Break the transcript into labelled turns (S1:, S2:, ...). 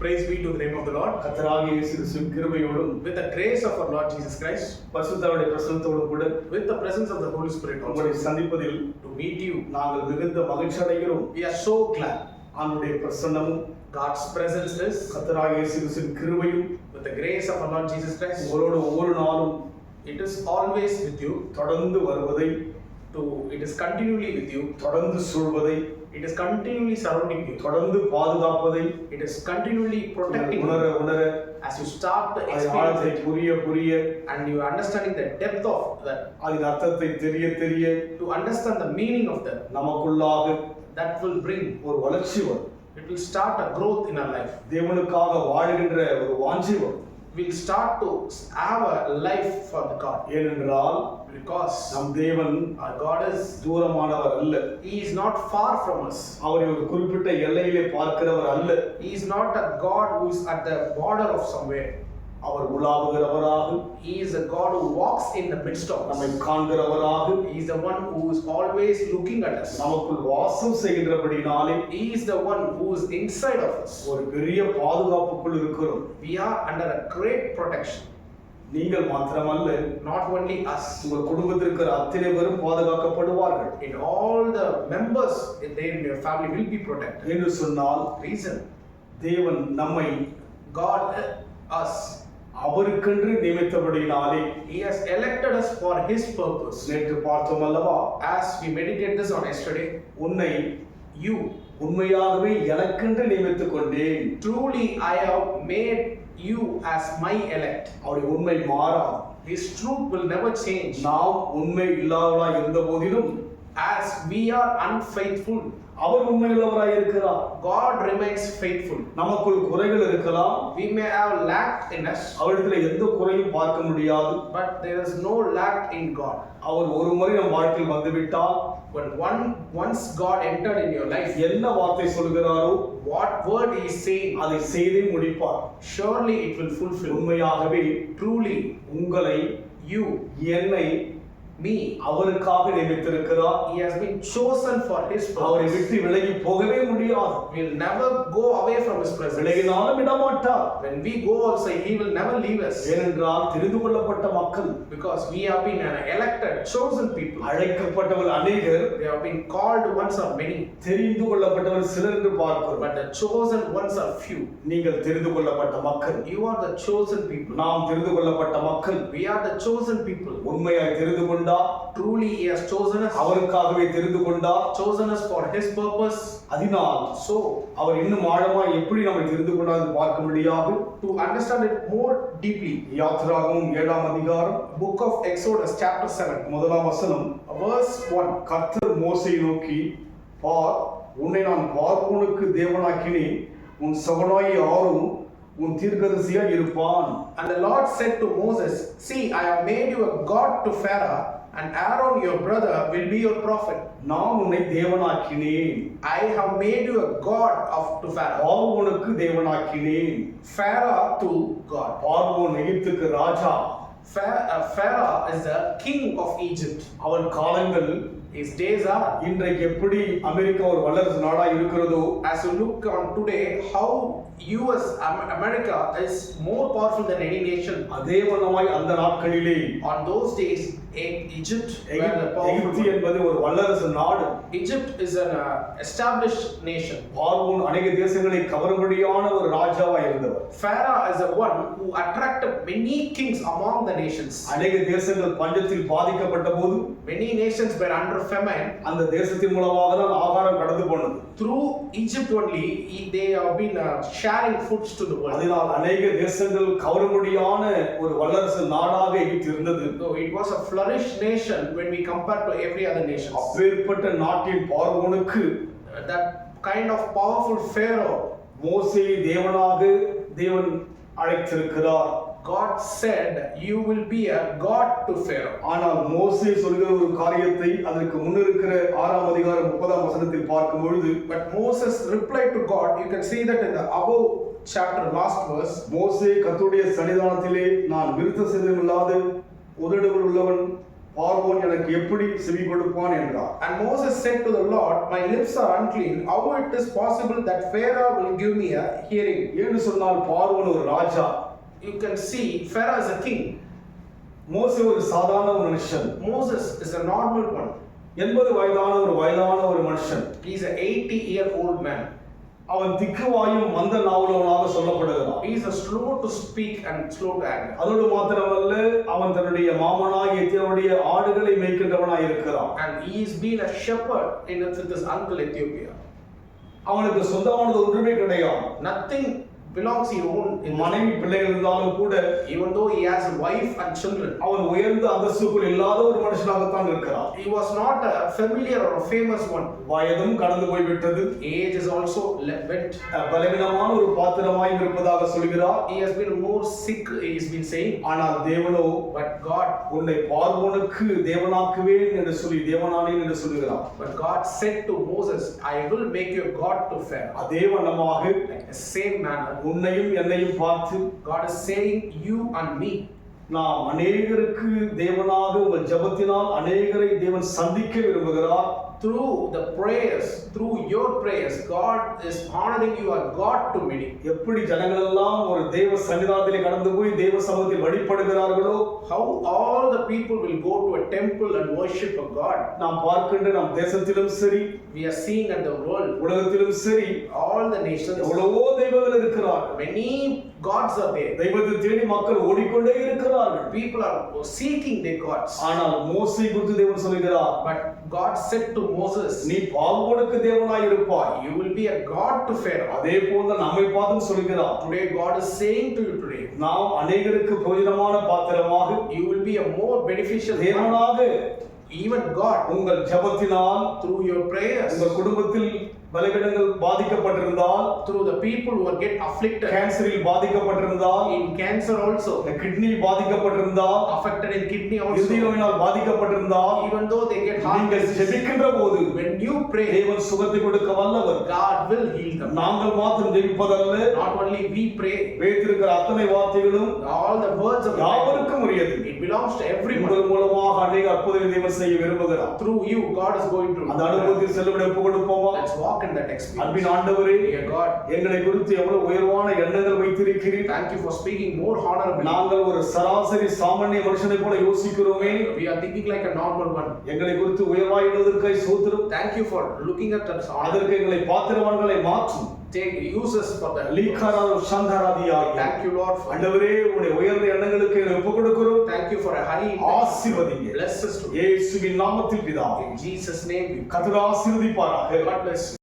S1: Praise be to the name of the Lord.
S2: கத்தராகிய இயேசு கிறிஸ்துவின் கிருபையோடும்
S1: With the grace of our Lord Jesus Christ,
S2: பரிசுத்தருடைய பிரசனத்தோடும் கூட
S1: with the presence of the Holy Spirit
S2: உங்களை சந்திப்பதில்
S1: to meet you,
S2: நாங்கள் மிகுந்த மகிழ்ச்சி அடைகிறோம்
S1: we are so glad.
S2: ஆண்டுடைய பிரசன்னமும்
S1: God's presence is
S2: கத்தராகிய இயேசு கிறிஸ்துவின் கிருபையும்
S1: with the grace of our Lord Jesus Christ.
S2: உங்களோடு ஒவ்வொரு நாளும்
S1: It is always with you.
S2: தொடர்ந்து வருவதை
S1: To it is continually with you.
S2: தொடர்ந்து சூழ்வதை
S1: It is continually surrounding you.
S2: தொடர்ந்து பாதுகாப்பதை
S1: It is continually protecting
S2: உணர உணர
S1: as you start to
S2: அதன்
S1: experience
S2: ஆழத்தை
S1: it
S2: புரிய புரிய
S1: and you are understanding the depth of that.
S2: அதன் அர்த்தத்தை தெரிய தெரிய
S1: To understand the meaning of that,
S2: நமக்குள்ளாக
S1: that will bring.
S2: ஒரு வளர்ச்சி வரும்
S1: It will start a growth in our life.
S2: தேவனுக்காக வாழுகின்ற ஒரு வாஞ்சி வரும்
S1: We'll start to have a life for the God
S2: ஏனென்றால்
S1: because
S2: நம் தேவன்
S1: our God is
S2: தூரமானவர் அல்ல
S1: He is not far from us.
S2: அவரை ஒரு குறிப்பிட்ட எல்லையிலே பார்க்கிறவர் அல்ல
S1: He is not a God who is at the border of somewhere.
S2: அவர் உலாவுகிறவராக
S1: He is a God who walks in the midst of
S2: நம்மை
S1: us.
S2: காண்கிறவராக
S1: He is the one who is always looking at us.
S2: நமக்குள் வாசம் செய்கின்றபடினாலே
S1: He is the one who is inside of us.
S2: ஒரு பெரிய பாதுகாப்புக்குள் இருக்கிறோம்
S1: We are under a great protection.
S2: நீங்கள் மாத்திரமல்ல
S1: Not only us.
S2: உங்கள் குடும்பத்தில் இருக்கிற அத்தனை பேரும் பாதுகாக்கப்படுவார்கள்
S1: In all the members in their in your family will be protected.
S2: என்று சொன்னால்
S1: Reason
S2: தேவன் நம்மை
S1: God, uh, us,
S2: அவருக்கென்று நியமித்தபடினாலே
S1: He has elected us for His purpose.
S2: நேற்று பார்த்தோம் அல்லவா
S1: As we meditate this on yesterday,
S2: உன்னை
S1: you
S2: உண்மையாகவே எனக்கென்று நியமித்துக் கொண்டேன்
S1: truly I have made you as my elect.
S2: அவருடைய உண்மை மாறாது
S1: His truth will never change.
S2: நாம் உண்மை இல்லாதவராய் இருந்த போதிலும்
S1: As we are unfaithful,
S2: அவர் உண்மை உள்ளவராய் இருக்கிறார்
S1: God remains faithful.
S2: நமக்குள் குறைகள் இருக்கலாம்
S1: We may have lack in us,
S2: அவரிடத்துல எந்த குறையும் பார்க்க முடியாது
S1: but there is no lack in God.
S2: அவர் ஒரு முறை நம் வாழ்க்கையில் வந்துவிட்டால்
S1: When one once God entered in your life,
S2: என்ன வார்த்தை சொல்கிறாரோ
S1: what word He is saying,
S2: அதை செய்தே முடிப்பார்
S1: surely it will fulfill.
S2: உண்மையாகவே
S1: Truly,
S2: உங்களை
S1: you,
S2: என்னை
S1: me,
S2: அவருக்காக நியமித்திருக்கிறார்
S1: He has been chosen for His
S2: அவரை. விட்டு விலகி போகவே முடியாது
S1: We'll never go away from His presence.
S2: விலகினாலும் விடமாட்டார்
S1: When we go also, He will never leave us.
S2: ஏனென்றால் தெரிந்து கொள்ளப்பட்ட மக்கள்
S1: Because we have been an elected, chosen people.
S2: அழைக்கப்பட்டவர் அநேகர்
S1: They have been called ones are many,
S2: தெரிந்து கொள்ளப்பட்டவர் சிலர் என்று பார்க்கிறோம்
S1: but the chosen ones are few.
S2: நீங்கள் தெரிந்து கொள்ளப்பட்ட மக்கள்
S1: You are the chosen people.
S2: நாம் தெரிந்து கொள்ளப்பட்ட மக்கள்
S1: We are the chosen people.
S2: உண்மையாய் தெரிந்து கொண்டார்
S1: Truly, He has chosen us,
S2: அவருக்காகவே தெரிந்து கொண்டார்
S1: chosen us for His purpose.
S2: அதனால்
S1: So,
S2: அவர் இன்னும் ஆழமாய் எப்படி நம்மை தெரிந்து கொண்டார் பார்க்க முடியாது
S1: to understand it more deeply,
S2: யாத்திராகவும் ஏழாம் அதிகாரம்.
S1: Book of Exodus, chapter 7,
S2: முதலாம் வசனம்.
S1: verse 1.
S2: கர்த்தர் மோசையை நோக்கி பார் உன்னை நான் பார்வோனுக்கு தேவனாக்கினேன். உன் சகனாயி ஆரும் உன் தீர்க்கதரிசியாய் இருப்பான்.
S1: And the Lord said to Moses, See, I have made you a god to Pharaoh, and Aaron your brother will be your prophet.
S2: நான் உன்னை தேவனாக்கினேன்
S1: I have made you a god of to Pharaoh.
S2: பார்வோனுக்கு தேவனாக்கினேன்
S1: Pharaoh to God.
S2: பார்வோன் எகிப்துக்கு ராஜா
S1: Pharaoh, uh, Pharaoh is the king of Egypt.
S2: அவன் காலங்கள்
S1: His days are,
S2: இன்றைக்கு எப்படி America ஒரு வல்லரசு நாடா இருக்கிறதோ
S1: as you look on today, how US, Am- America is more powerful than any nation.
S2: அதே வண்ணமாய் அந்த நாட்களிலே
S1: On those days, in Egypt,
S2: எகிப்து. எகிப்து என்பது ஒரு வல்லரசு நாடு
S1: Egypt is an uh, established nation.
S2: பார்வோன் அநேக தேசங்களை கவரும்படியான ஒரு ராஜாவா இருந்தவர்
S1: Pharaoh is the one who attracted many kings among the nations.
S2: அநேக தேசங்கள் பஞ்சத்தில் பாதிக்கப்பட்ட போது
S1: Many nations were under famine.
S2: அந்த தேசத்தின் மூலமாக தான் ஆகாரம் கடந்து போனது
S1: Through Egypt only, he- they have been uh, sharing foods to the world.
S2: அதனால் அநேக தேசங்கள் கவரும்படியான ஒரு வல்லரசு நாடாக எகிப்து இருந்தது
S1: So it was a flourished nation when we compare to every other nation.
S2: அப்பேற்பட்ட நாட்டின் பார்வோனுக்கு
S1: That kind of powerful Pharaoh,
S2: மோசேயை தேவனாக தேவன் அழைத்திருக்கிறார்
S1: God said, You will be a God to Pharaoh.
S2: ஆனால் மோசே சொல்கிற ஒரு காரியத்தை அதற்கு முன்னிருக்கிற ஆறாம் அதிகாரம் முப்பதாம் வசனத்தில் பார்க்கும் பொழுது
S1: But Moses replied to God. You can see that in the above chapter, last verse.
S2: மோசே கர்த்தருடைய சன்னிதானத்திலே நான் விருத்த சேதமில்லாத உதடுகள் உள்ளவன் பார்வோன் எனக்கு எப்படி செவி கொடுப்பான் என்றார்
S1: And Moses said to the Lord, My lips are unclean. How it is possible that Pharaoh will give me a hearing?
S2: ஏன்னு சொன்னால் பார்வோன் ஒரு ராஜா
S1: You can see Pharaoh is a king.
S2: மோசே ஒரு சாதாரண ஒரு மனுஷன்
S1: Moses is a normal one.
S2: எண்பது வயதான ஒரு வயதான ஒரு மனுஷன்
S1: He's an 80 year old man.
S2: அவன் திக்குவாயும் மந்த நாவலவனாக சொல்லப்படுகிறான்
S1: He's a slow to speak and slow to anger.
S2: அதோடு மாத்திரமல்ல அவன் தன்னுடைய மாமனாகிய தன்னுடைய ஆடுகளை மேய்க்கின்றவனாய் இருக்கிறான்
S1: And he's been a shepherd in with his uncle Ethiopia.
S2: அவனுக்கு சொந்தமானது ஒன்றுமே கிடையாது
S1: Nothing he own in
S2: மனைவி பிள்ளைகள் இருந்தாலும் கூட
S1: even though he has a wife and children.
S2: அவன் உயர்ந்த அந்தஸ்துக்குள் இல்லாத ஒரு மனுஷனாகத்தான் இருக்கிறான்
S1: He was not a familiar or a famous one.
S2: வயதும் கடந்து
S1: Age is also le- went.
S2: அஹ் பலவீனமான ஒரு பாத்திரமாய் இருப்பதாக சொல்கிறார்
S1: He has been more sick, he's been saying.
S2: ஆனால் தேவனோ
S1: But God,
S2: உன்னை பார்வோனுக்கு தேவனாக்குவேன் என்று சொல்லி தேவனானேன் என்று சொல்கிறார்
S1: but God said to Moses, I will make you a God to Pharaoh.
S2: அதே வண்ணமாக
S1: same manner,
S2: உன்னையும் என்னையும் பார்த்து
S1: God is saying, You and me.
S2: நாம் அநேகருக்கு தேவனாக உங்கள் ஜெபத்தினால் அநேகரை தேவன் சந்திக்க விரும்புகிறார்
S1: Through the prayers, through your prayers, God is honoring you a God to many.
S2: எப்படி ஜனங்கள் எல்லாம் ஒரு தேவ சன்னிதானத்திலே கடந்து போய் தேவ சமூகத்தில் வழிபடுகிறார்களோ
S1: How all the people will go to a temple and worship a God.
S2: நாம் பார்க்கின்ற நம் தேசத்திலும் சரி
S1: We are seeing at the world,
S2: உலகத்திலும் சரி
S1: all the nations,
S2: எவ்வளவோ தெய்வங்கள் இருக்கிறார்கள்
S1: many gods are there.
S2: தெய்வத்தை தேடி மக்கள் ஓடிக்கொண்டே இருக்கிறார்கள்
S1: People are seeking their gods.
S2: ஆனால் மோசை குறித்து தேவன் சொல்கிறார்
S1: But God said to Moses,
S2: நீ பார்வோனுக்கு தேவனாய் இருப்பாய்
S1: You will be a God to Pharaoh.
S2: அதே போல நம்மை பார்த்தும் சொல்கிறார்
S1: Today, God is saying to you today,
S2: நாம் அநேகருக்கு பிரயோஜனமான பாத்திரமாக
S1: you will be a more beneficial.
S2: தேவனாக
S1: Even God,
S2: உங்கள் ஜெபத்தினால்
S1: through your prayers,
S2: உங்கள் குடும்பத்தில் பலவீனங்கள் பாதிக்கப்பட்டிருந்தால்
S1: through the people who are get afflicted
S2: கேன்சரில் பாதிக்கப்பட்டிருந்தால்
S1: in cancer also,
S2: கிட்னி பாதிக்கப்பட்டிருந்தால்
S1: affected in kidney
S2: இறுதி
S1: also,
S2: நோயினால் பாதிக்கப்பட்டிருந்தால்
S1: even though they get heart
S2: நீங்கள் ஜெபிக்கின்ற போது
S1: when you pray,
S2: தேவன் சுகத்தை கொடுக்க வல்லவர்
S1: God will heal them.
S2: நாங்கள் மாத்திரம் ஜெபிப்பதல்ல
S1: Not only we pray,
S2: வைத்திருக்கிற அத்தனை வார்த்தைகளும்
S1: all the words of
S2: யாவருக்கும் உரியது
S1: it belongs to everyone.
S2: உங்கள் மூலமாக அநேக அற்புதங்களை தேவன் செய்ய விரும்புகிறார்
S1: Through you, God is going to.
S2: அந்த அனுபவத்தில் செல்லுபடி ஒப்பு கொடுப்போமா
S1: Walk in that experience.
S2: அன்பின் ஆண்டவரே
S1: Dear God,
S2: எங்களை குறித்து எவ்வளவு உயர்வான எண்ணங்கள் வைத்திருக்கிறீர்
S1: thank you for speaking more honorably.
S2: நாங்கள் ஒரு சராசரி சாமானிய மனுஷனை போல யோசிக்கிறோமே
S1: We are thinking like a normal one.
S2: எங்களை குறித்து உயர்வாயிடுவதற்காய் சோத்திரம்
S1: Thank you for looking at us honor.
S2: அதற்கு எங்களை பாத்திரவான்களை மாற்றும்
S1: Take use us for that.
S2: லீக்காரால் சந்தாராதியாகிய
S1: Thank you, Lord. For,
S2: ஆண்டவரே உடைய உயர்ந்த எண்ணங்களுக்கு எங்களை ஒப்புக் கொடுக்கிறோம்
S1: thank you for a high
S2: ஆசீர்வதிங்க
S1: Bless us to
S2: இயேசுவின் நாமத்தில் பிதாவே
S1: In Jesus' name, we
S2: கர்த்தர் ஆசீர்வதிப்பாராக
S1: God bless you.